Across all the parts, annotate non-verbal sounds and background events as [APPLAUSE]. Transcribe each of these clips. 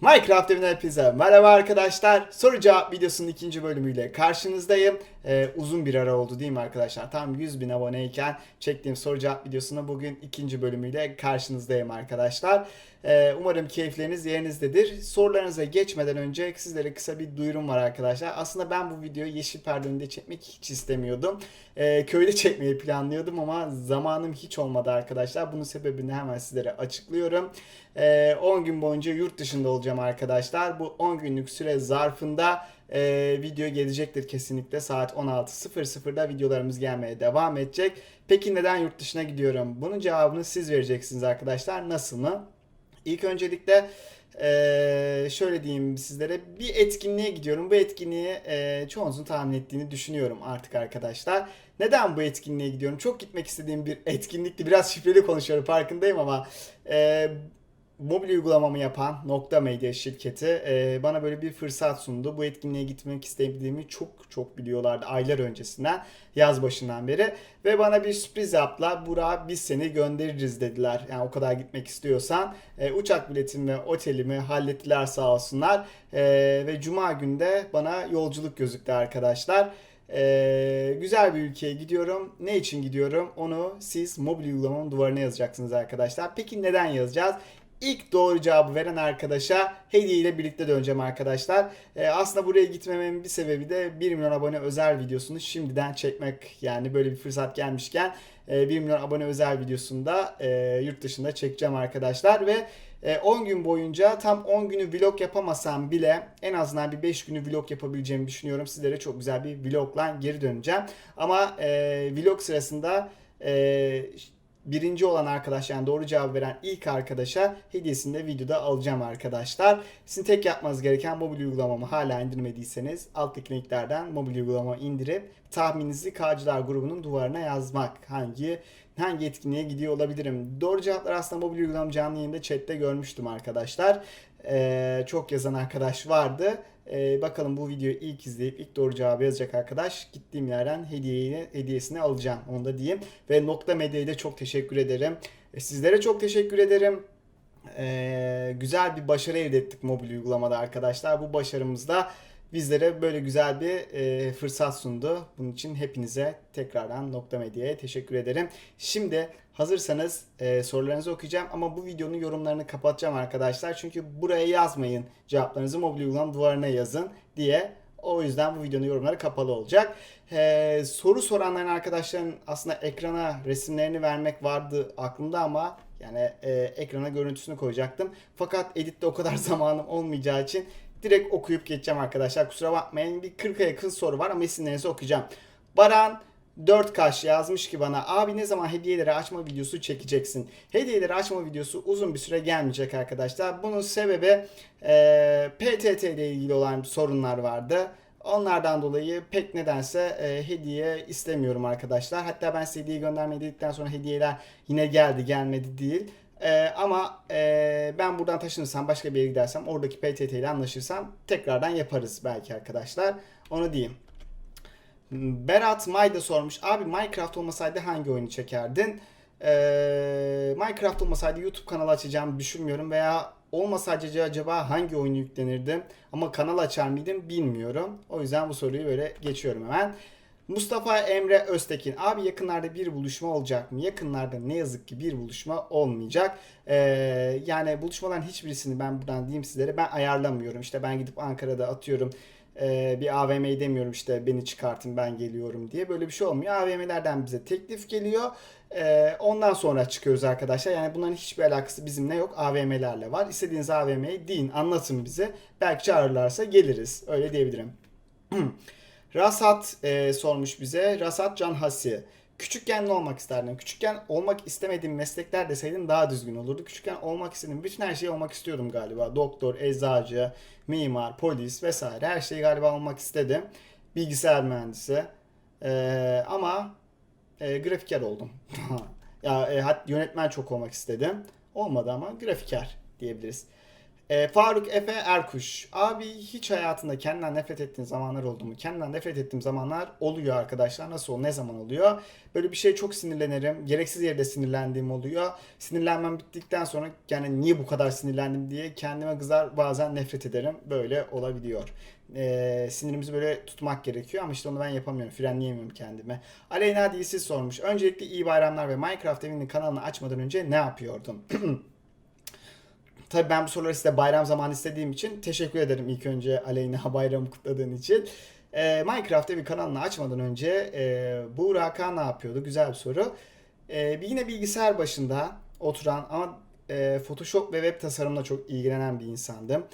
Minecraft evinden hepinize merhaba arkadaşlar. Soru cevap videosunun ikinci bölümüyle karşınızdayım. Ee, uzun bir ara oldu değil mi arkadaşlar? Tam 100 bin aboneyken çektiğim soru cevap videosuna bugün ikinci bölümüyle karşınızdayım arkadaşlar. Ee, umarım keyifleriniz yerinizdedir. Sorularınıza geçmeden önce sizlere kısa bir duyurum var arkadaşlar. Aslında ben bu videoyu yeşil perde önünde çekmek hiç istemiyordum. Ee, köyde çekmeyi planlıyordum ama zamanım hiç olmadı arkadaşlar. Bunun sebebini hemen sizlere açıklıyorum. Ee, 10 gün boyunca yurt dışında olacağım arkadaşlar. Bu 10 günlük süre zarfında e, video gelecektir kesinlikle. Saat 16.00'da videolarımız gelmeye devam edecek. Peki neden yurt dışına gidiyorum? Bunun cevabını siz vereceksiniz arkadaşlar. Nasıl mı? İlk öncelikle eee, şöyle diyeyim sizlere bir etkinliğe gidiyorum. Bu etkinliği eee çoğunuzun tahmin ettiğini düşünüyorum artık arkadaşlar. Neden bu etkinliğe gidiyorum? Çok gitmek istediğim bir etkinlikti. Biraz şifreli konuşuyorum farkındayım ama eee mobil uygulamamı yapan Nokta Medya şirketi eee, bana böyle bir fırsat sundu. Bu etkinliğe gitmek istediğimi çok çok biliyorlardı aylar öncesinden, yaz başından beri. Ve bana bir sürpriz yaptılar. Burak biz seni göndeririz dediler. Yani o kadar gitmek istiyorsan. E, uçak biletimi otelimi hallettiler sağ olsunlar. E, ve cuma günde bana yolculuk gözüktü arkadaşlar. E, güzel bir ülkeye gidiyorum. Ne için gidiyorum? Onu siz mobil uygulamamın duvarına yazacaksınız arkadaşlar. Peki neden yazacağız? İlk doğru cevabı veren arkadaşa hediye ile birlikte döneceğim arkadaşlar. Ee, aslında buraya gitmememin bir sebebi de 1 milyon abone özel videosunu şimdiden çekmek. Yani böyle bir fırsat gelmişken e, 1 milyon abone özel videosunda e, yurt dışında çekeceğim arkadaşlar. Ve e, 10 gün boyunca tam 10 günü vlog yapamasam bile en azından bir 5 günü vlog yapabileceğimi düşünüyorum. Sizlere çok güzel bir vlogla geri döneceğim. Ama e, vlog sırasında e, birinci olan arkadaş yani doğru cevap veren ilk arkadaşa hediyesini de videoda alacağım arkadaşlar. Sizin tek yapmanız gereken mobil uygulamamı hala indirmediyseniz alttaki linklerden mobil uygulamamı indirip tahmininizi Kağcılar grubunun duvarına yazmak. Hangi hangi etkinliğe gidiyor olabilirim? Doğru cevaplar aslında mobil uygulamam canlı yayında chatte görmüştüm arkadaşlar. Ee, çok yazan arkadaş vardı. Ee, bakalım bu videoyu ilk izleyip ilk doğru cevabı yazacak arkadaş gittiğim yerden hediyeyi, hediyesini alacağım. Onu da diyeyim. Ve Nokta Medya'ya da çok teşekkür ederim. E, sizlere çok teşekkür ederim. Ee, güzel bir başarı elde ettik mobil uygulamada arkadaşlar. Bu başarımızda bizlere böyle güzel bir e, fırsat sundu. Bunun için hepinize tekrardan Nokta Medya'ya teşekkür ederim. Şimdi hazırsanız e, sorularınızı okuyacağım ama bu videonun yorumlarını kapatacağım arkadaşlar. Çünkü buraya yazmayın cevaplarınızı mobil uygulama duvarına yazın diye. O yüzden bu videonun yorumları kapalı olacak. Ee, soru soranların arkadaşların aslında ekrana resimlerini vermek vardı aklımda ama yani e, ekrana görüntüsünü koyacaktım. Fakat editte o kadar [LAUGHS] zamanım olmayacağı için direkt okuyup geçeceğim arkadaşlar. Kusura bakmayın. Bir 40'a yakın soru var ama isimlerinizi okuyacağım. Baran 4 kaş yazmış ki bana abi ne zaman hediyeleri açma videosu çekeceksin? Hediyeleri açma videosu uzun bir süre gelmeyecek arkadaşlar. Bunun sebebi e, PTT ile ilgili olan sorunlar vardı. Onlardan dolayı pek nedense e, hediye istemiyorum arkadaşlar. Hatta ben size hediye göndermeyi dedikten sonra hediyeler yine geldi gelmedi değil. E, ama e, ben buradan taşınırsam başka bir yere gidersem oradaki PTT ile anlaşırsam tekrardan yaparız belki arkadaşlar. Onu diyeyim. Berat Mayda sormuş. Abi Minecraft olmasaydı hangi oyunu çekerdin? Ee, Minecraft olmasaydı YouTube kanalı açacağımı düşünmüyorum veya olmasaydı acaba hangi oyunu yüklenirdim? Ama kanal açar mıydım bilmiyorum. O yüzden bu soruyu böyle geçiyorum hemen. Mustafa Emre Öztekin. Abi yakınlarda bir buluşma olacak mı? Yakınlarda ne yazık ki bir buluşma olmayacak. Ee, yani buluşmaların hiçbirisini ben buradan diyeyim sizlere ben ayarlamıyorum. İşte ben gidip Ankara'da atıyorum bir AVM'yi demiyorum işte beni çıkartın ben geliyorum diye. Böyle bir şey olmuyor. AVM'lerden bize teklif geliyor. Ondan sonra çıkıyoruz arkadaşlar. Yani bunların hiçbir alakası bizimle yok. AVM'lerle var. İstediğiniz AVM'yi deyin anlatın bize. Belki çağırırlarsa geliriz. Öyle diyebilirim. [CLEARS THROAT] Rasat e, sormuş bize. Rasat Can Hasi. Küçükken ne olmak isterdin? Küçükken olmak istemediğim meslekler deseydin daha düzgün olurdu. Küçükken olmak istediğim bütün her şeyi olmak istiyordum galiba. Doktor, eczacı, mimar, polis vesaire her şeyi galiba olmak istedim. Bilgisayar mühendisi. Ee, ama e, grafiker oldum. [LAUGHS] ya e, hat, yönetmen çok olmak istedim. Olmadı ama grafiker diyebiliriz. Ee, Faruk Efe Erkuş. Abi hiç hayatında kendinden nefret ettiğin zamanlar oldu mu? Kendinden nefret ettiğim zamanlar oluyor arkadaşlar. Nasıl ol? Ne zaman oluyor? Böyle bir şeye çok sinirlenirim. Gereksiz yerde sinirlendiğim oluyor. Sinirlenmem bittikten sonra yani niye bu kadar sinirlendim diye kendime kızar bazen nefret ederim. Böyle olabiliyor. Ee, sinirimizi böyle tutmak gerekiyor ama işte onu ben yapamıyorum. Frenleyemiyorum kendime. Aleyna Dilsiz sormuş. Öncelikle iyi bayramlar ve Minecraft evinin kanalını açmadan önce ne yapıyordun? [CLEARS THROAT] Tabii ben bu soruları size bayram zamanı istediğim için teşekkür ederim ilk önce Aleyna [LAUGHS] bayramı kutladığın için. Ee, Minecraft evi kanalını açmadan önce e, Buğra Hakan ne yapıyordu? Güzel bir soru. Bir yine bilgisayar başında oturan ama e, Photoshop ve web tasarımla çok ilgilenen bir insandım.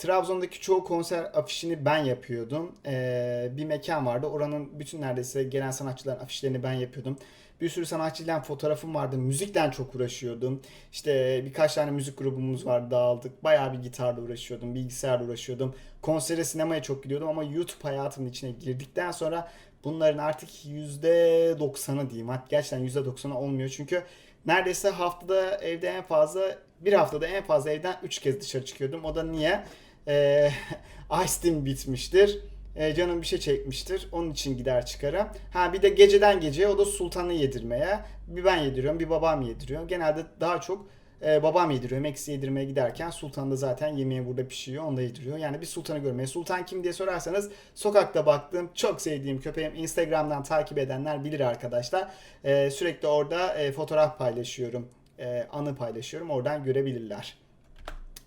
Trabzon'daki çoğu konser afişini ben yapıyordum. Ee, bir mekan vardı. Oranın bütün neredeyse gelen sanatçıların afişlerini ben yapıyordum. Bir sürü sanatçıyla fotoğrafım vardı. Müzikten çok uğraşıyordum. İşte birkaç tane müzik grubumuz vardı dağıldık. Bayağı bir gitarla uğraşıyordum. Bilgisayarla uğraşıyordum. Konsere sinemaya çok gidiyordum ama YouTube hayatımın içine girdikten sonra bunların artık %90'ı diyeyim. Hatta gerçekten %90'ı olmuyor. Çünkü neredeyse haftada evde en fazla bir haftada en fazla evden 3 kez dışarı çıkıyordum. O da niye? Ee, [LAUGHS] Ice bitmiştir. Ee, canım bir şey çekmiştir. Onun için gider çıkarım. Ha bir de geceden geceye o da sultanı yedirmeye. Bir ben yediriyorum, bir babam yediriyor. Genelde daha çok e, babam yediriyor. Max'i yedirmeye giderken sultan da zaten yemeği burada pişiyor. Onu da yediriyor. Yani bir sultanı görmeye. Sultan kim diye sorarsanız sokakta baktığım çok sevdiğim köpeğim. Instagram'dan takip edenler bilir arkadaşlar. Ee, sürekli orada e, fotoğraf paylaşıyorum. E, anı paylaşıyorum. Oradan görebilirler.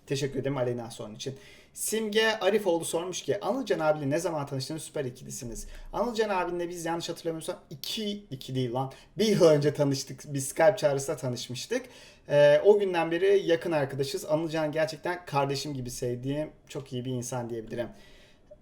Teşekkür ederim Aleyna sorun için. Simge Arifoğlu sormuş ki Anılcan abiyle ne zaman tanıştınız süper ikilisiniz. Anılcan abinle biz yanlış hatırlamıyorsam 2 2 değil lan. Bir yıl önce tanıştık. Biz Skype çağrısında tanışmıştık. Ee, o günden beri yakın arkadaşız. Anılcan gerçekten kardeşim gibi sevdiğim çok iyi bir insan diyebilirim.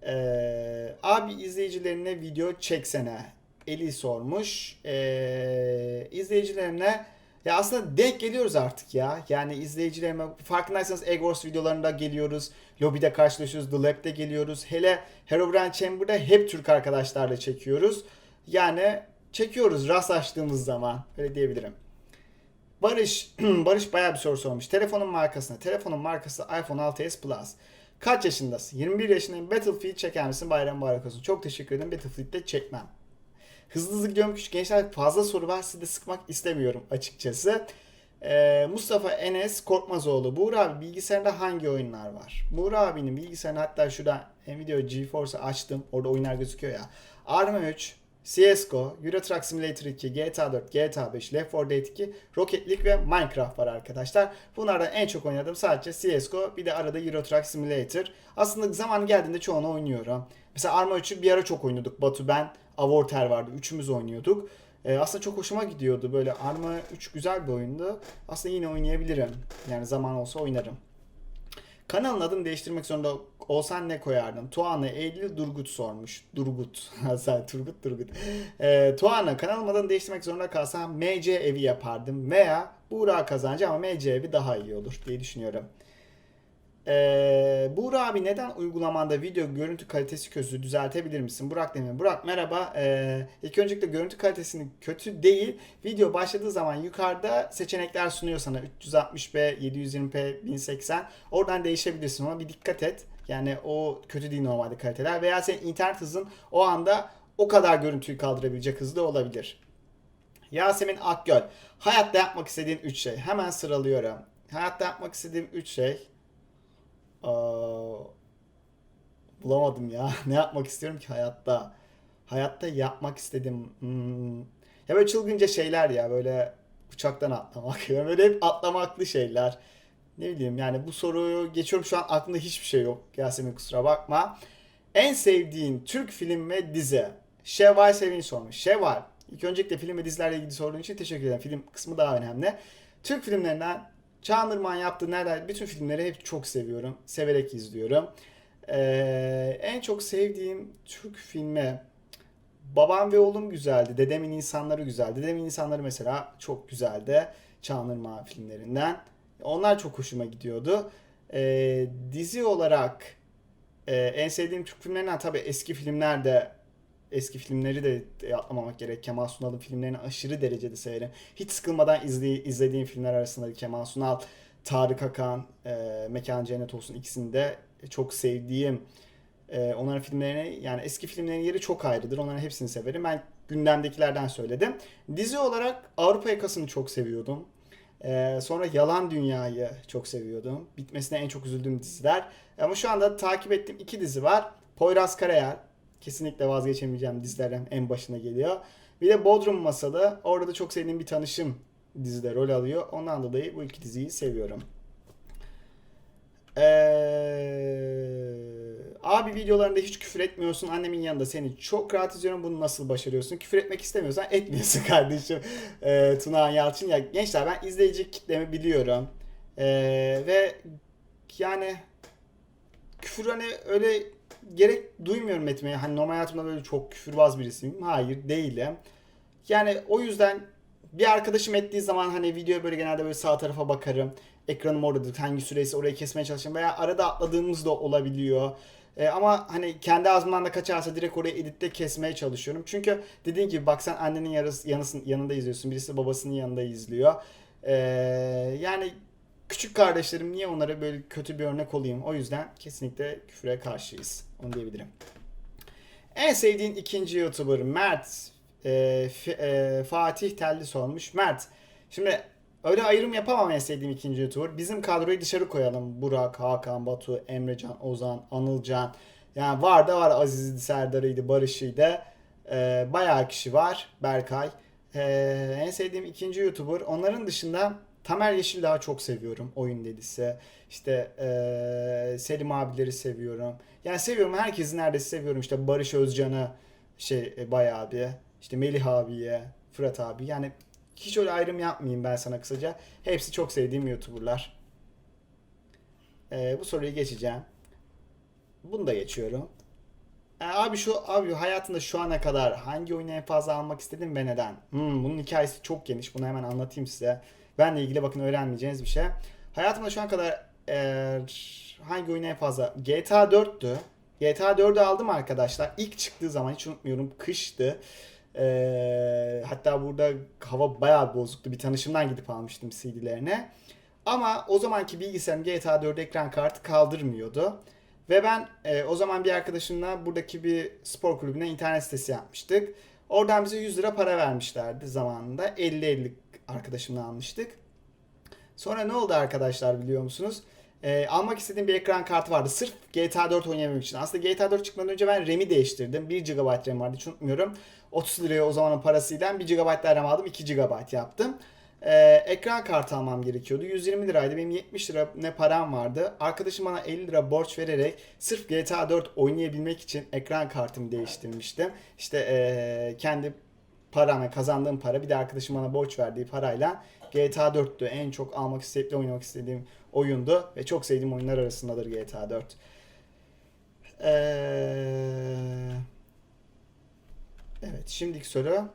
Ee, abi izleyicilerine video çeksene. Eli sormuş. Ee, izleyicilerine ya aslında denk geliyoruz artık ya. Yani izleyicilerime farkındaysanız Egg Wars videolarında geliyoruz. Lobide karşılaşıyoruz. The Lab'de geliyoruz. Hele Herobrine Chamber'da hep Türk arkadaşlarla çekiyoruz. Yani çekiyoruz rastlaştığımız zaman. Öyle diyebilirim. Barış, [CLEARS THROAT] Barış bayağı bir soru sormuş. Telefonun markasına. Telefonun markası iPhone 6s Plus. Kaç yaşındasın? 21 yaşındayım. Battlefield çeker misin? Bayram mübarek olsun. Çok teşekkür ederim. Battlefield'de çekmem. Hızlı hızlı gidiyorum küçük gençler fazla soru var sizi de sıkmak istemiyorum açıkçası. Ee, Mustafa Enes Korkmazoğlu. Buğra abi bilgisayarında hangi oyunlar var? Buğra abinin bilgisayarını hatta şurada Nvidia GeForce'u açtım. Orada oyunlar gözüküyor ya. Arma 3, CSGO, Euro Truck Simulator 2, GTA 4, GTA 5, Left 4 Dead 2, Rocket League ve Minecraft var arkadaşlar. Bunlardan en çok oynadığım sadece CSGO bir de arada Euro Truck Simulator. Aslında zaman geldiğinde çoğunu oynuyorum. Mesela Arma 3'ü bir ara çok oynuyorduk. Batu ben, Avorter vardı. Üçümüz oynuyorduk. Ee, aslında çok hoşuma gidiyordu. Böyle Arma 3 güzel bir oyundu. Aslında yine oynayabilirim. Yani zaman olsa oynarım. Kanalın adını değiştirmek zorunda olsan ne koyardın? Tuana Eylül Durgut sormuş. Durgut. [LAUGHS] Sen Turgut Durgut. Ee, Tuana kanalın adını değiştirmek zorunda kalsam MC evi yapardım. Veya Buğra kazancı ama MC evi daha iyi olur diye düşünüyorum. Ee, Buğra abi neden uygulamanda video görüntü kalitesi kötü düzeltebilir misin? Burak demiyor. Burak merhaba. Ee, ilk öncelikle görüntü kalitesinin kötü değil. Video başladığı zaman yukarıda seçenekler sunuyor sana. 360p, 720p, 1080. Oradan değişebilirsin. Ona bir dikkat et. Yani o kötü değil normalde kaliteler. Veya senin internet hızın o anda o kadar görüntüyü kaldırabilecek hızda olabilir. Yasemin Akgöl. Hayatta yapmak istediğin 3 şey. Hemen sıralıyorum. Hayatta yapmak istediğim 3 şey. Aa, bulamadım ya. [LAUGHS] Ne yapmak istiyorum ki hayatta? Hayatta yapmak istedim. Hmm. Ya böyle çılgınca şeyler ya. Böyle uçaktan atlamak. [LAUGHS] Böyle hep atlamaklı şeyler. Ne bileyim yani bu soruyu geçiyorum şu an aklımda hiçbir şey yok. Yasemin kusura bakma. En sevdiğin Türk film ve dizi. Şevval Sevinç sormuş. Şevval. İlk öncelikle film ve dizilerle ilgili sorduğun için teşekkür ederim. Film kısmı daha önemli. Türk filmlerinden Çağınırman yaptığı nerede bütün filmleri hep çok seviyorum. Severek izliyorum. Ee, en çok sevdiğim Türk filmi Babam ve Oğlum güzeldi. Dedemin İnsanları güzeldi. Dedemin İnsanları mesela çok güzeldi. Çağınırman filmlerinden. Onlar çok hoşuma gidiyordu. Ee, dizi olarak e, en sevdiğim Türk filmlerinden tabii eski filmler de eski filmleri de atlamamak gerek. Kemal Sunal'ın filmlerini aşırı derecede severim. Hiç sıkılmadan izley- izlediğim filmler arasında Kemal Sunal Tarık Akan, e, Mekan Cennet olsun ikisini de çok sevdiğim e, onların filmlerini yani eski filmlerin yeri çok ayrıdır. Onların hepsini severim. Ben gündemdekilerden söyledim. Dizi olarak Avrupa Yakası'nı çok seviyordum. E, sonra Yalan Dünya'yı çok seviyordum. Bitmesine en çok üzüldüğüm diziler. Ama şu anda takip ettiğim iki dizi var. Poyraz Karayel. Kesinlikle vazgeçemeyeceğim dizilerden en başına geliyor. Bir de Bodrum Masalı. Orada da çok sevdiğim bir tanışım dizide rol alıyor. Ondan dolayı bu iki diziyi seviyorum. Ee, abi videolarında hiç küfür etmiyorsun. Annemin yanında seni çok rahat izliyorum. Bunu nasıl başarıyorsun? Küfür etmek istemiyorsan etmiyorsun [LAUGHS] kardeşim. Ee, Tuna Yalçın. Ya gençler ben izleyici kitlemi biliyorum. Ee, ve yani küfür hani öyle gerek duymuyorum etmeye. Hani normal hayatımda böyle çok küfürbaz birisiyim. Hayır değilim. Yani o yüzden bir arkadaşım ettiği zaman hani videoya böyle genelde böyle sağ tarafa bakarım. Ekranım oradadır. Hangi süresi orayı kesmeye çalışırım. Veya arada atladığımız da olabiliyor. E, ama hani kendi ağzımdan da kaçarsa direkt orayı editte kesmeye çalışıyorum. Çünkü dediğin gibi bak sen annenin yarısı, yanısın, yanında izliyorsun. Birisi babasının yanında izliyor. E, yani küçük kardeşlerim niye onlara böyle kötü bir örnek olayım? O yüzden kesinlikle küfüre karşıyız. Onu diyebilirim. En sevdiğin ikinci YouTuber Mert e, F- e, Fatih Telli sormuş. Mert şimdi öyle ayrım yapamam en sevdiğim ikinci YouTuber. Bizim kadroyu dışarı koyalım. Burak, Hakan, Batu, Emrecan, Ozan, Anılcan. Yani var da var Aziz'di, Serdar'ıydı, Barış'ıydı. E, bayağı kişi var. Berkay. E, en sevdiğim ikinci YouTuber. Onların dışında Tamer Yeşildağ'ı çok seviyorum. Oyun delisi. İşte e, Selim abileri seviyorum. Yani seviyorum. Herkesi neredeyse seviyorum. İşte Barış Özcan'ı şey e, bayağı bir. İşte Melih abiye, Fırat abi. Yani hiç öyle ayrım yapmayayım ben sana kısaca. Hepsi çok sevdiğim YouTuber'lar. E, bu soruyu geçeceğim. Bunu da geçiyorum. E, abi şu abi hayatında şu ana kadar hangi oyunu en fazla almak istedin ve neden? Hmm, bunun hikayesi çok geniş. Bunu hemen anlatayım size. Benle ilgili bakın öğrenmeyeceğiniz bir şey. Hayatımda şu ana kadar eğer hangi oyunu en fazla? GTA 4'tü. GTA 4'ü aldım arkadaşlar. İlk çıktığı zaman hiç unutmuyorum. Kıştı. Ee, hatta burada hava bayağı bozuktu. Bir tanışımdan gidip almıştım CD'lerine. Ama o zamanki bilgisayarım GTA 4 ekran kartı kaldırmıyordu. Ve ben e, o zaman bir arkadaşımla buradaki bir spor kulübüne internet sitesi yapmıştık. Oradan bize 100 lira para vermişlerdi zamanında. 50-50 arkadaşımla almıştık. Sonra ne oldu arkadaşlar biliyor musunuz? Ee, almak istediğim bir ekran kartı vardı. Sırf GTA 4 oynayabilmek için. Aslında GTA 4 çıkmadan önce ben RAM'i değiştirdim. 1 GB RAM vardı hiç unutmuyorum. 30 liraya o zamanın parasıyla 1 GB RAM aldım. 2 GB yaptım. Ee, ekran kartı almam gerekiyordu. 120 liraydı. Benim 70 lira ne param vardı. Arkadaşım bana 50 lira borç vererek sırf GTA 4 oynayabilmek için ekran kartımı değiştirmiştim. İşte ee, kendi param kazandığım para bir de arkadaşım bana borç verdiği parayla GTA 4'tü. En çok almak isteyip de oynamak istediğim oyundu. Ve çok sevdiğim oyunlar arasındadır GTA 4. Ee... Evet şimdiki soru.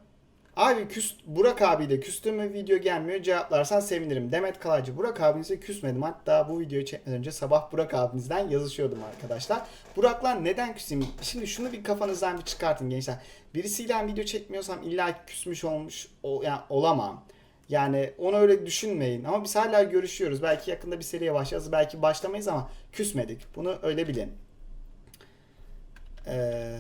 Abi küs, Burak abiyle küstüğüm video gelmiyor cevaplarsan sevinirim. Demet Kalaycı Burak abinize küsmedim. Hatta bu videoyu çekmeden önce sabah Burak abinizden yazışıyordum arkadaşlar. Burak'la neden küseyim? Şimdi şunu bir kafanızdan bir çıkartın gençler. Birisiyle video çekmiyorsam illa küsmüş olmuş ol, yani olamam. Yani onu öyle düşünmeyin. Ama biz hala görüşüyoruz. Belki yakında bir seriye başlarız. Belki başlamayız ama küsmedik. Bunu öyle bilin. Eee...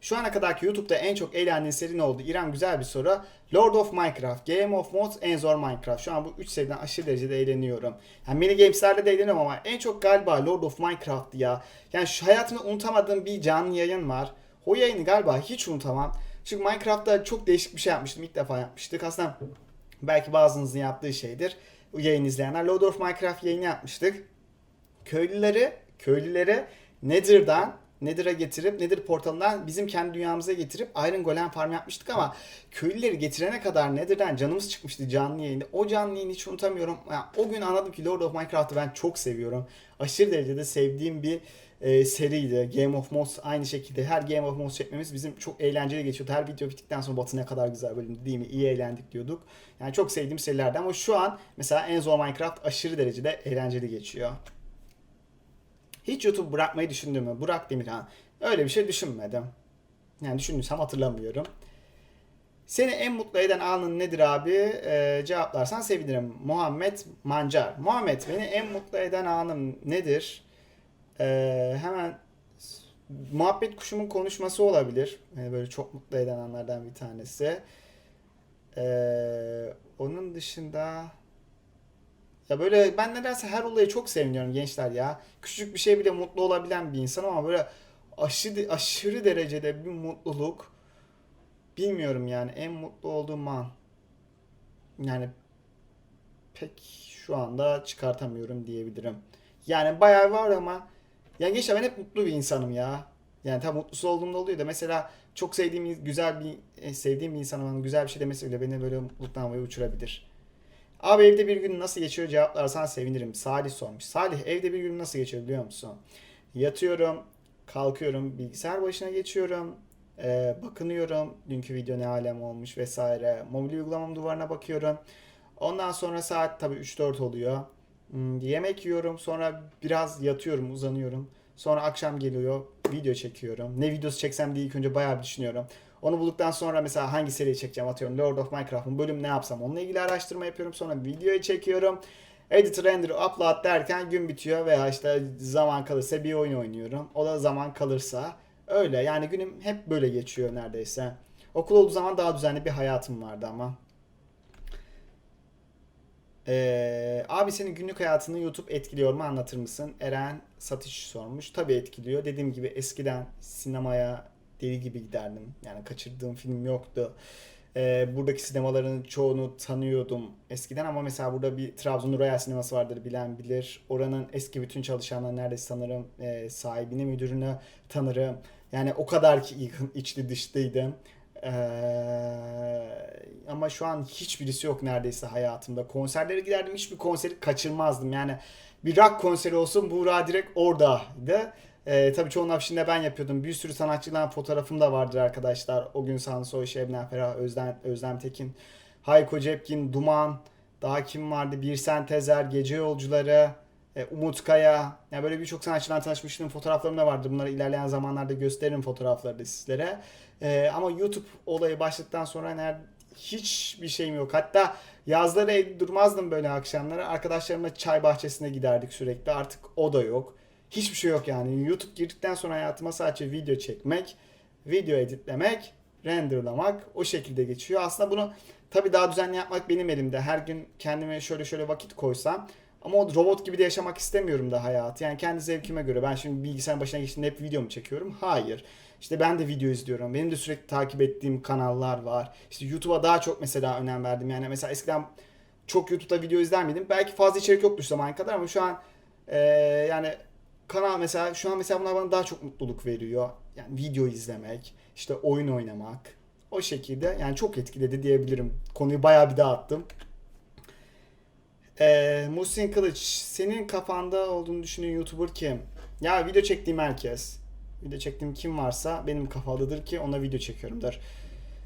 Şu ana kadarki YouTube'da en çok eğlendiğin seri ne oldu? İrem güzel bir soru. Lord of Minecraft, Game of Mods, en zor Minecraft. Şu an bu 3 seriden aşırı derecede eğleniyorum. Yani mini games'lerde de eğleniyorum ama en çok galiba Lord of Minecraft ya. Yani şu hayatımda unutamadığım bir canlı yayın var. O yayını galiba hiç unutamam. Çünkü Minecraft'ta çok değişik bir şey yapmıştım. İlk defa yapmıştık. Aslında belki bazınızın yaptığı şeydir. Bu yayın izleyenler. Lord of Minecraft yayını yapmıştık. Köylüleri, köylülere Nether'dan Nether'a getirip Nether portalından bizim kendi dünyamıza getirip Iron Golem farm yapmıştık ama köylüleri getirene kadar Nether'dan canımız çıkmıştı canlı yayında. O canlı yayını hiç unutamıyorum. Yani o gün anladım ki Lord of Minecraft'ı ben çok seviyorum. Aşırı derecede sevdiğim bir e, seriydi. Game of Mods aynı şekilde. Her Game of Mods çekmemiz bizim çok eğlenceli geçiyordu. Her video bittikten sonra Batı ne kadar güzel bölüm değil mi? İyi eğlendik diyorduk. Yani çok sevdiğim serilerdi ama şu an mesela en zor Minecraft aşırı derecede eğlenceli geçiyor. Hiç YouTube bırakmayı düşündün mü? Burak Demirhan. Öyle bir şey düşünmedim. Yani düşündüysem hatırlamıyorum. Seni en mutlu eden anın nedir abi? Ee, cevaplarsan sevinirim. Muhammed Mancar. Muhammed beni en mutlu eden anım nedir? Ee, hemen muhabbet kuşumun konuşması olabilir. Yani böyle çok mutlu eden anlardan bir tanesi. Ee, onun dışında ya böyle ben nedense her olaya çok seviniyorum gençler ya. Küçücük bir şey bile mutlu olabilen bir insan ama böyle aşırı aşırı derecede bir mutluluk bilmiyorum yani en mutlu olduğum an. Yani pek şu anda çıkartamıyorum diyebilirim. Yani bayağı var ama yani gençler ben hep mutlu bir insanım ya. Yani tam mutlusu olduğumda oluyor da mesela çok sevdiğim güzel bir sevdiğim bir insanın güzel bir şey demesi bile beni böyle mutluluktan havaya uçurabilir. Abi evde bir gün nasıl geçiyor cevaplarsan sevinirim. Salih sormuş. Salih evde bir gün nasıl geçiyor biliyor musun? Yatıyorum, kalkıyorum, bilgisayar başına geçiyorum, e, bakınıyorum. Dünkü video ne alem olmuş vesaire. Mobil uygulamam duvarına bakıyorum. Ondan sonra saat tabii 3-4 oluyor. Hmm, yemek yiyorum, sonra biraz yatıyorum, uzanıyorum. Sonra akşam geliyor, video çekiyorum. Ne videosu çeksem diye ilk önce bayağı bir düşünüyorum. Onu bulduktan sonra mesela hangi seriyi çekeceğim atıyorum. Lord of Minecraft'ın bölüm ne yapsam onunla ilgili araştırma yapıyorum. Sonra videoyu çekiyorum. Edit, render, upload derken gün bitiyor veya işte zaman kalırsa bir oyun oynuyorum. O da zaman kalırsa öyle. Yani günüm hep böyle geçiyor neredeyse. Okul olduğu zaman daha düzenli bir hayatım vardı ama. Ee, abi senin günlük hayatını YouTube etkiliyor mu anlatır mısın? Eren Satış sormuş. Tabii etkiliyor. Dediğim gibi eskiden sinemaya deli gibi giderdim. Yani kaçırdığım film yoktu. Ee, buradaki sinemaların çoğunu tanıyordum eskiden ama mesela burada bir Trabzon Royal Sineması vardır bilen bilir. Oranın eski bütün çalışanları neredeyse tanırım. Ee, sahibini, müdürünü tanırım. Yani o kadar ki içli dışlıydım. Ee, ama şu an hiçbirisi yok neredeyse hayatımda. Konserlere giderdim hiçbir konseri kaçırmazdım. Yani bir rock konseri olsun Buğra direkt oradaydı. Ee, tabii çoğunun afişinde ben yapıyordum. Bir sürü sanatçıdan fotoğrafım da vardır arkadaşlar. O gün Sansoy, Şebnem Ferah, Özlem, Özlem Tekin, Hayko Cepkin, Duman, daha kim vardı? Birsen Tezer, Gece Yolcuları, e, Umut Kaya. Yani böyle birçok sanatçıdan tanışmışlığım fotoğraflarım da vardı. Bunları ilerleyen zamanlarda gösteririm fotoğrafları da sizlere. Ee, ama YouTube olayı başladıktan sonra nerede hiçbir şeyim yok. Hatta yazları durmazdım böyle akşamları. Arkadaşlarımla çay bahçesine giderdik sürekli. Artık o da yok. Hiçbir şey yok yani. YouTube girdikten sonra hayatıma sadece video çekmek, video editlemek, renderlamak o şekilde geçiyor. Aslında bunu tabii daha düzenli yapmak benim elimde. Her gün kendime şöyle şöyle vakit koysam ama o robot gibi de yaşamak istemiyorum da hayatı. Yani kendi zevkime göre. Ben şimdi bilgisayar başına geçtiğimde hep video mu çekiyorum? Hayır. İşte ben de video izliyorum. Benim de sürekli takip ettiğim kanallar var. İşte YouTube'a daha çok mesela önem verdim. Yani mesela eskiden çok YouTube'da video izler miydim? Belki fazla içerik yoktu zaman kadar ama şu an eee, yani kanal mesela şu an mesela bunlar bana daha çok mutluluk veriyor. Yani video izlemek, işte oyun oynamak. O şekilde yani çok etkiledi diyebilirim. Konuyu bayağı bir dağıttım. Ee, Muhsin Kılıç, senin kafanda olduğunu düşündüğün YouTuber kim? Ya video çektiğim herkes. Video çektiğim kim varsa benim kafadadır ki ona video çekiyorumdur.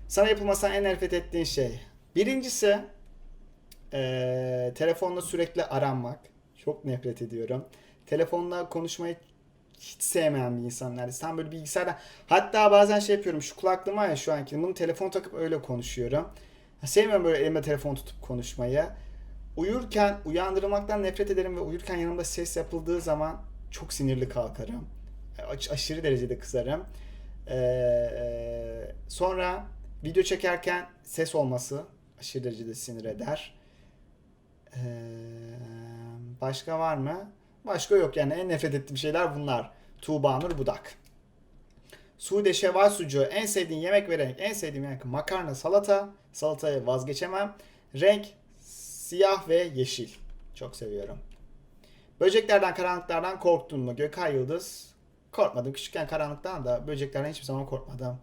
Sana yapılmasan en nefret ettiğin şey. Birincisi ee, telefonla sürekli aranmak. Çok nefret ediyorum. Telefonla konuşmayı hiç sevmeyen bir insan neredeyse. Böyle bilgisayarda. Hatta bazen şey yapıyorum. Şu kulaklığım var ya şu anki. Bunu telefon takıp öyle konuşuyorum. Sevmiyorum böyle elimde telefon tutup konuşmayı. Uyurken uyandırılmaktan nefret ederim ve uyurken yanımda ses yapıldığı zaman çok sinirli kalkarım. Aş- aşırı derecede kızarım. Ee, sonra video çekerken ses olması aşırı derecede sinir eder. Ee, başka var mı? Başka yok yani en nefret ettiğim şeyler bunlar. Tuğba Nur Budak. Sude şeval sucuğu en sevdiğin yemek ve renk. En sevdiğim yemek makarna salata. Salatayı vazgeçemem. Renk siyah ve yeşil. Çok seviyorum. Böceklerden karanlıklardan korktun mu? Gökay Yıldız. Korkmadım. Küçükken karanlıktan da böceklerden hiçbir zaman korkmadım.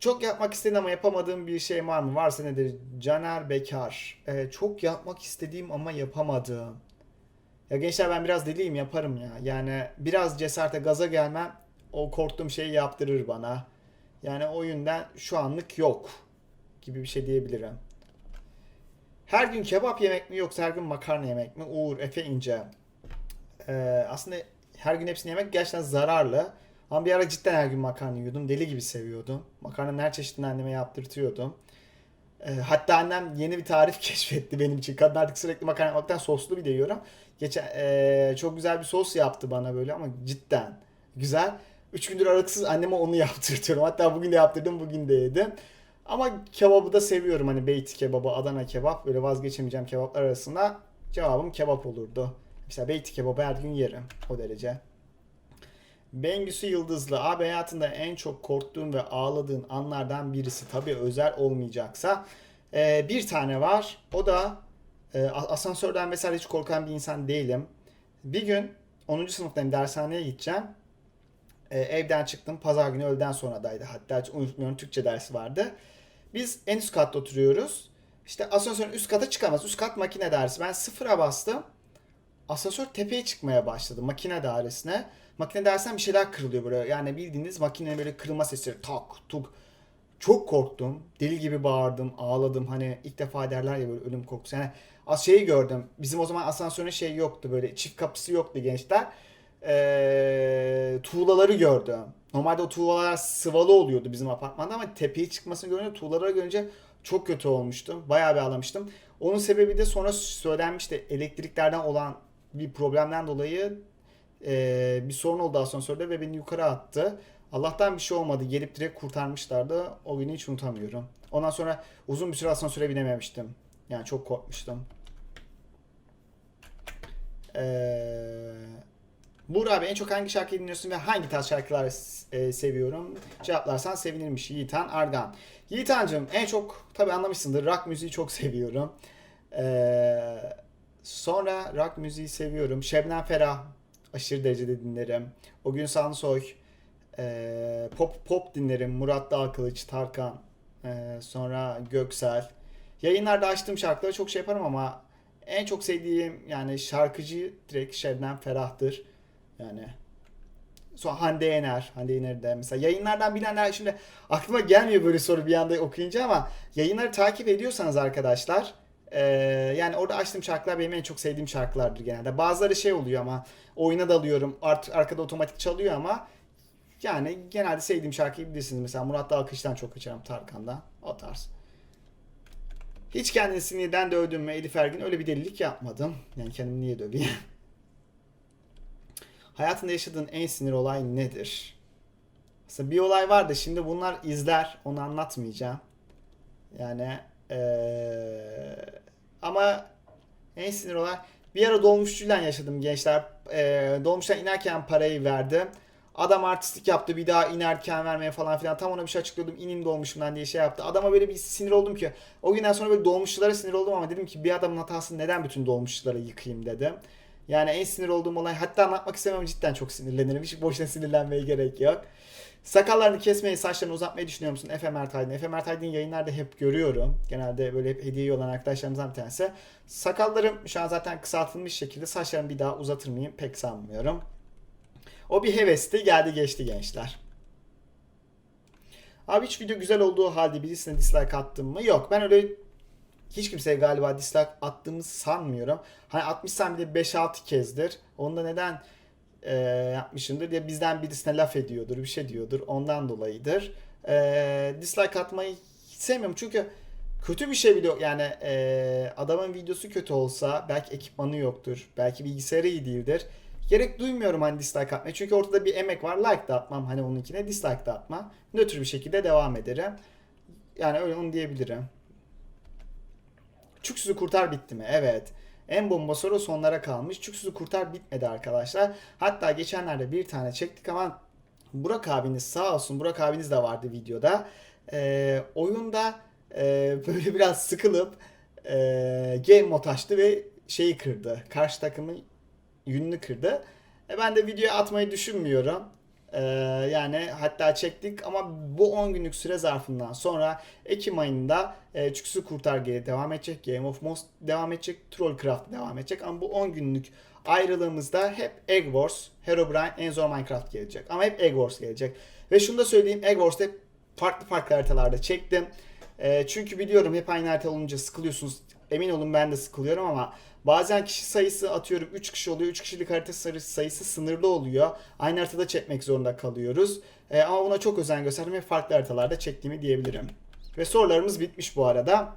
Çok yapmak istediğim ama yapamadığım bir şey var mı? Varsa nedir? Caner Bekar. Ee, çok yapmak istediğim ama yapamadığım. Ya gençler ben biraz deliyim yaparım ya. Yani biraz cesarete gaza gelmem o korktuğum şeyi yaptırır bana. Yani o yüzden şu anlık yok gibi bir şey diyebilirim. Her gün kebap yemek mi yoksa her gün makarna yemek mi? Uğur, Efe İnce. Ee, aslında her gün hepsini yemek gerçekten zararlı. Ama bir ara cidden her gün makarna yiyordum. Deli gibi seviyordum. Makarnanın her çeşidini anneme yaptırtıyordum. Ee, hatta annem yeni bir tarif [LAUGHS] keşfetti benim için. Kadın artık sürekli makarna yapmaktan soslu bir de yiyorum. Geçen ee, çok güzel bir sos yaptı bana böyle ama cidden güzel. 3 gündür aralıksız anneme onu [LAUGHS] yaptırtıyorum. Hatta bugün de yaptırdım, bugün de yedim. Ama kebabı da seviyorum. Hani beyti kebabı, Adana kebap. Böyle vazgeçemeyeceğim kebaplar arasında cevabım kebap olurdu. Mesela beyti kebabı her gün yerim. O derece. Bengüsü Yıldızlı. Abi hayatında en çok korktuğun ve ağladığın anlardan birisi. Tabii özel olmayacaksa. Ee, bir tane var. O da e, asansörden mesela hiç korkan bir insan değilim. Bir gün 10. sınıftayım dershaneye gideceğim. Ee, evden çıktım. Pazar günü öğleden sonradaydı. Hatta hiç unutmuyorum Türkçe dersi vardı. Biz en üst katta oturuyoruz. İşte asansörün üst kata çıkamaz. Üst kat makine dersi. Ben sıfıra bastım. Asansör tepeye çıkmaya başladı makine dairesine. Makine dersinden bir şeyler kırılıyor böyle. Yani bildiğiniz makinenin böyle kırılma sesleri tak tuk. Çok korktum. Deli gibi bağırdım, ağladım. Hani ilk defa derler ya böyle ölüm korkusu. Yani az şeyi gördüm. Bizim o zaman asansörün şey yoktu böyle çift kapısı yoktu gençler. Ee, tuğlaları gördüm. Normalde o tuğlalar sıvalı oluyordu bizim apartmanda ama tepeye çıkmasını görünce tuğlaları görünce çok kötü olmuştum. Bayağı bir ağlamıştım. Onun sebebi de sonra söylenmişti elektriklerden olan bir problemden dolayı e, bir sorun oldu asansörde ve beni yukarı attı. Allah'tan bir şey olmadı. Gelip direkt kurtarmışlardı. O günü hiç unutamıyorum. Ondan sonra uzun bir süre asansöre binememiştim. Yani çok korkmuştum. Eee... Buğra abi en çok hangi şarkıyı dinliyorsun ve hangi tarz şarkılar e, seviyorum? Cevaplarsan sevinirmiş Yiğitan Argan. Yiğitancığım en çok tabi anlamışsındır rock müziği çok [LAUGHS] seviyorum. Ee, sonra rock müziği seviyorum. Şebnem Ferah aşırı derecede dinlerim. O gün Sansoy, e, pop pop dinlerim. Murat Dağkılıç, Tarkan, e, sonra Göksel. Yayınlarda açtığım şarkıları çok şey yaparım ama en çok sevdiğim yani şarkıcı direkt Şebnem Ferah'tır. Yani sonra Hande Yener. Hande Yener de mesela yayınlardan bilenler şimdi aklıma gelmiyor böyle soru bir anda okuyunca ama yayınları takip ediyorsanız arkadaşlar ee, yani orada açtığım şarkılar benim en çok sevdiğim şarkılardır genelde. Bazıları şey oluyor ama oyuna dalıyorum. Art, arkada otomatik çalıyor ama yani genelde sevdiğim şarkıyı bilirsiniz. Mesela Murat Dalkış'tan çok açarım Tarkan'dan. O tarz. Hiç kendini sinirden dövdüm mü Elif Ergin? Öyle bir delilik yapmadım. Yani kendimi niye döveyim? [LAUGHS] Hayatında yaşadığın en sinir olay nedir? Mesela bir olay var da şimdi bunlar izler. Onu anlatmayacağım. Yani ee, ama en sinir olay bir ara dolmuşçuyla yaşadım gençler. Ee, dolmuştan inerken parayı verdim. Adam artistlik yaptı bir daha inerken vermeye falan filan. Tam ona bir şey açıklıyordum inin dolmuşumdan diye şey yaptı. Adama böyle bir sinir oldum ki. O günden sonra böyle dolmuşçulara sinir oldum ama dedim ki bir adamın hatasını neden bütün dolmuşçulara yıkayım dedim. Yani en sinir olduğum olay hatta anlatmak istemem cidden çok sinirlenirim. Hiç boşuna sinirlenmeye gerek yok. Sakallarını kesmeyi, saçlarını uzatmayı düşünüyor musun? Efe Mert Aydın. Efe Mert Aydın yayınlarda hep görüyorum. Genelde böyle hep hediye olan arkadaşlarımızdan bir tanesi. Sakallarım şu an zaten kısaltılmış şekilde. Saçlarımı bir daha uzatır mıyım? Pek sanmıyorum. O bir hevesti. Geldi geçti gençler. Abi hiç video güzel olduğu halde birisine dislike attım mı? Yok. Ben öyle hiç kimseye galiba dislike attığımı sanmıyorum. Hani atmışsam bile 5-6 kezdir. Onda neden e, yapmışımdır diye bizden birisine laf ediyordur, bir şey diyordur. Ondan dolayıdır. E, dislike atmayı sevmiyorum çünkü kötü bir şey bile yani e, adamın videosu kötü olsa belki ekipmanı yoktur, belki bilgisayarı iyi değildir. Gerek duymuyorum hani dislike atmaya. Çünkü ortada bir emek var. Like da atmam hani onunkine dislike da atmam. Nötr bir şekilde devam ederim. Yani öyle onu diyebilirim. Çüksüzü kurtar bitti mi? Evet. En bomba soru sonlara kalmış. Çüksüzü kurtar bitmedi arkadaşlar. Hatta geçenlerde bir tane çektik ama Burak abiniz sağ olsun. Burak abiniz de vardı videoda. Ee, oyunda e, [LAUGHS] böyle biraz sıkılıp e, game mod açtı ve şeyi kırdı. Karşı takımın yününü kırdı. E, ben de videoya atmayı düşünmüyorum. Ee, yani hatta çektik ama bu 10 günlük süre zarfından sonra Ekim ayında e, Çüksü Kurtar Geri devam edecek. Game of Most devam edecek. Trollcraft devam edecek. Ama bu 10 günlük ayrılığımızda hep Egg Wars, Herobrine, en zor Minecraft gelecek. Ama hep Egg Wars gelecek. Ve şunu da söyleyeyim Egg Wars'ta hep farklı farklı haritalarda çektim. E, çünkü biliyorum hep aynı harita olunca sıkılıyorsunuz. Emin olun ben de sıkılıyorum ama Bazen kişi sayısı atıyorum 3 kişi oluyor. 3 kişilik harita sayısı sınırlı oluyor. Aynı haritada çekmek zorunda kalıyoruz. E, ama buna çok özen gösterdim ve farklı haritalarda çektiğimi diyebilirim. Ve sorularımız bitmiş bu arada.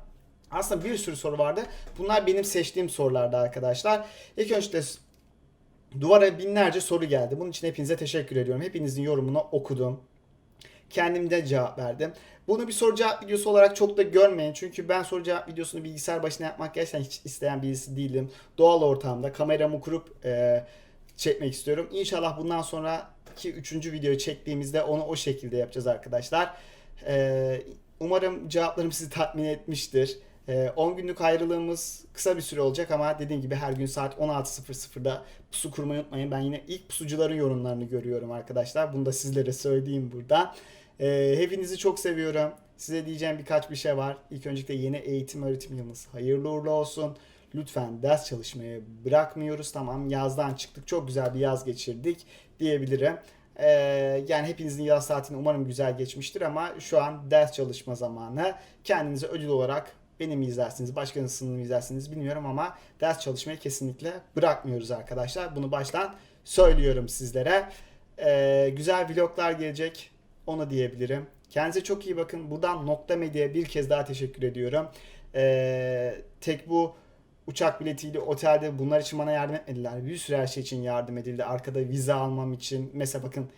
Aslında bir sürü soru vardı. Bunlar benim seçtiğim sorulardı arkadaşlar. İlk önce duvara binlerce soru geldi. Bunun için hepinize teşekkür ediyorum. Hepinizin yorumunu okudum. Kendim de cevap verdim. Bunu bir soru cevap videosu olarak çok da görmeyin. Çünkü ben soru cevap videosunu bilgisayar başına yapmak gerçekten hiç isteyen birisi değilim. Doğal ortamda kameramı kurup e, çekmek istiyorum. İnşallah bundan sonraki üçüncü videoyu çektiğimizde onu o şekilde yapacağız arkadaşlar. E, umarım cevaplarım sizi tatmin etmiştir. E, 10 günlük ayrılığımız kısa bir süre olacak ama dediğim gibi her gün saat 16.00'da pusu kurmayı unutmayın. Ben yine ilk pusucuların yorumlarını görüyorum arkadaşlar. Bunu da sizlere söyleyeyim burada. E, hepinizi çok seviyorum. Size diyeceğim birkaç bir şey var. İlk öncelikle yeni eğitim öğretim yılınız hayırlı uğurlu olsun. Lütfen ders çalışmayı bırakmıyoruz. Tamam yazdan çıktık. Çok güzel bir yaz geçirdik diyebilirim. Ee, yani hepinizin yaz saatini umarım güzel geçmiştir ama şu an ders çalışma zamanı. Kendinize ödül olarak beni mi izlersiniz, başkasını mı izlersiniz bilmiyorum ama ders çalışmayı kesinlikle bırakmıyoruz arkadaşlar. Bunu baştan söylüyorum sizlere. Ee, güzel vloglar gelecek. Onu diyebilirim. Kendinize çok iyi bakın. Buradan Nokta Medya'ya bir kez daha teşekkür ediyorum. Ee, tek bu uçak biletiyle otelde bunlar için bana yardım etmediler. Bir sürü her şey için yardım edildi. Arkada vize almam için. Mesela bakın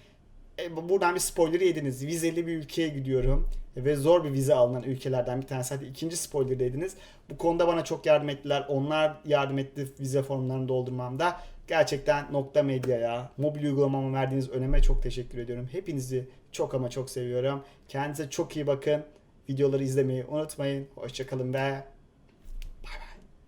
e, buradan bir spoiler yediniz. Vizeli bir ülkeye gidiyorum. Ve zor bir vize alınan ülkelerden bir tanesi. Hadi ikinci spoiler dediniz. Bu konuda bana çok yardım ettiler. Onlar yardım etti vize formlarını doldurmamda. Gerçekten nokta medyaya, mobil uygulamama verdiğiniz öneme çok teşekkür ediyorum. Hepinizi çok ama çok seviyorum. Kendinize çok iyi bakın. Videoları izlemeyi unutmayın. Hoşçakalın ve